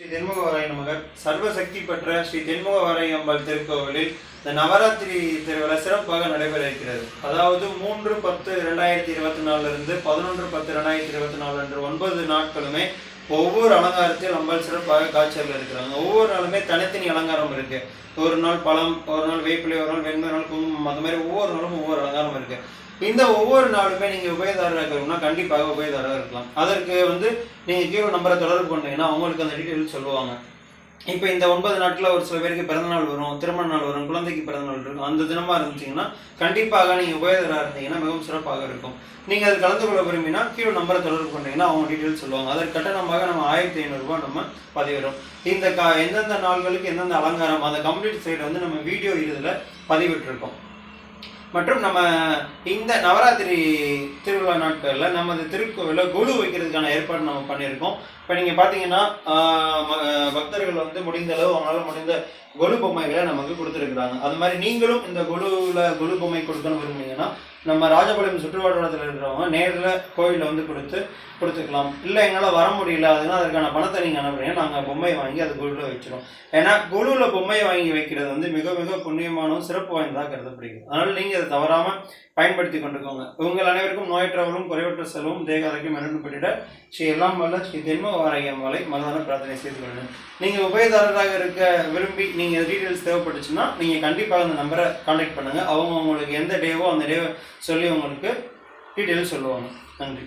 ஸ்ரீ தென்முகவரை மகர் சர்வசக்தி பெற்ற ஸ்ரீ தென்முகவரை அம்பாள் திருக்கோவிலில் இந்த நவராத்திரி திருவிழா சிறப்பாக நடைபெற இருக்கிறது. அதாவது மூன்று பத்து இரண்டாயிரத்தி இருபத்தி நாலுல இருந்து பதினொன்று பத்து இரண்டாயிரத்தி இருபத்தி நாலு அன்று ஒன்பது நாட்களுமே ஒவ்வொரு அலங்காரத்தையும் அம்பாள் சிறப்பாக காய்ச்சலில் இருக்கிறாங்க. ஒவ்வொரு நாளுமே தனித்தனி அலங்காரம் இருக்கு. ஒரு நாள் பழம் ஒரு நாள் வேப்பிலை ஒரு நாள் வெண்மை நாள் குங்குமம் அந்த மாதிரி ஒவ்வொரு நாளும் ஒவ்வொரு அலங்காரம் இருக்கு. இந்த ஒவ்வொரு நாளுமே நீங்க உபயதாரராக இருக்கணும்னா கண்டிப்பாக உபயதாரராக இருக்கலாம். அதற்கு வந்து நீங்க கீழே நம்பரை தொடர்பு பண்ணீங்கன்னா அவங்களுக்கு அந்த டீட்டெயில் சொல்லுவாங்க. இப்போ இந்த ஒன்பது நாட்டில் ஒரு சில பேருக்கு பிறந்தநாள் வரும் திருமண நாள் வரும் குழந்தைக்கு பிறந்தநாள் இருக்கும். அந்த தினமாக இருந்துச்சிங்கன்னா கண்டிப்பாக நீங்கள் உபயோகராக இருந்தீங்கன்னா மிகவும் சிறப்பாக இருக்கும். நீங்கள் அதில் கலந்து கொள்ள விரும்பினா கீழே நம்பரை தொடர்பு பண்ணீங்கன்னா அவங்க டீட்டெயில் சொல்லுவாங்க. அதற்கு கட்டணமாக நம்ம ஆயிரத்தி ஐநூறுரூவா நம்ம பதிவிடும் இந்த கா எந்தெந்த நாள்களுக்கு எந்தெந்த அலங்காரம் அந்த கம்ப்ளீட் சைடு வந்து நம்ம வீடியோ இதில் பதிவிட்டிருக்கோம். மற்றும் நம்ம இந்த நவராத்திரி திருவிழா நாட்களில் நமது திருக்கோவிலில் குழு வைக்கிறதுக்கான ஏற்பாடு நம்ம பண்ணியிருக்கோம். இப்போ நீங்கள் பார்த்தீங்கன்னா ம- பக்தர்கள் வந்து முடிந்த அளவு அவங்களால முடிந்த கொலு பொம்மைகளை நமக்கு கொடுத்துருக்குறாங்க. அது மாதிரி நீங்களும் இந்த கொலுவில் கொலு பொம்மை கொடுக்கணும் விரும்புனீங்கன்னா நம்ம ராஜபாளையம் சுற்றுவட்டாரத்தில் இருக்கிறவங்க நேரில் கோயிலில் வந்து கொடுத்து கொடுத்துக்கலாம். இல்லை எங்களால் வர முடியல அதுனா அதுக்கான பணத்தை நீங்கள் அனுப்புறீங்க நாங்கள் பொம்மையை வாங்கி அது குழுவில் வச்சிரும் ஏன்னா குழுவில் பொம்மையை வாங்கி வைக்கிறது வந்து மிக மிக புண்ணியமானவும் சிறப்பு வாய்ந்ததாக கருதப்படுகிறது. அதனால் நீங்கள் அதை தவறாமல் பயன்படுத்தி கொண்டுக்கோங்க. உங்கள் அனைவருக்கும் நோயற்றவர்களும் குறைவற்ற செலவும் தேக ஆரோக்கியம் மரணப்பட்டிட ஸ்ரீ எல்லாம் வல்ல ஸ்ரீ தென்ம ஆரோக்கியம் வலை மனதான பிரார்த்தனை செய்து கொள்ளுங்கள் நீங்கள் உபயதாரராக இருக்க விரும்பி நீங்கள் டீட்டெயில்ஸ் தேவைப்பட்டுச்சுன்னா நீங்கள் கண்டிப்பாக அந்த நம்பரை காண்டாக்ட் பண்ணுங்கள் அவங்க உங்களுக்கு எந்த டேவோ அந்த டேவை சொல்லி உங்களுக்கு டீட்டெயில் சொல்லுவாங்க. நன்றி.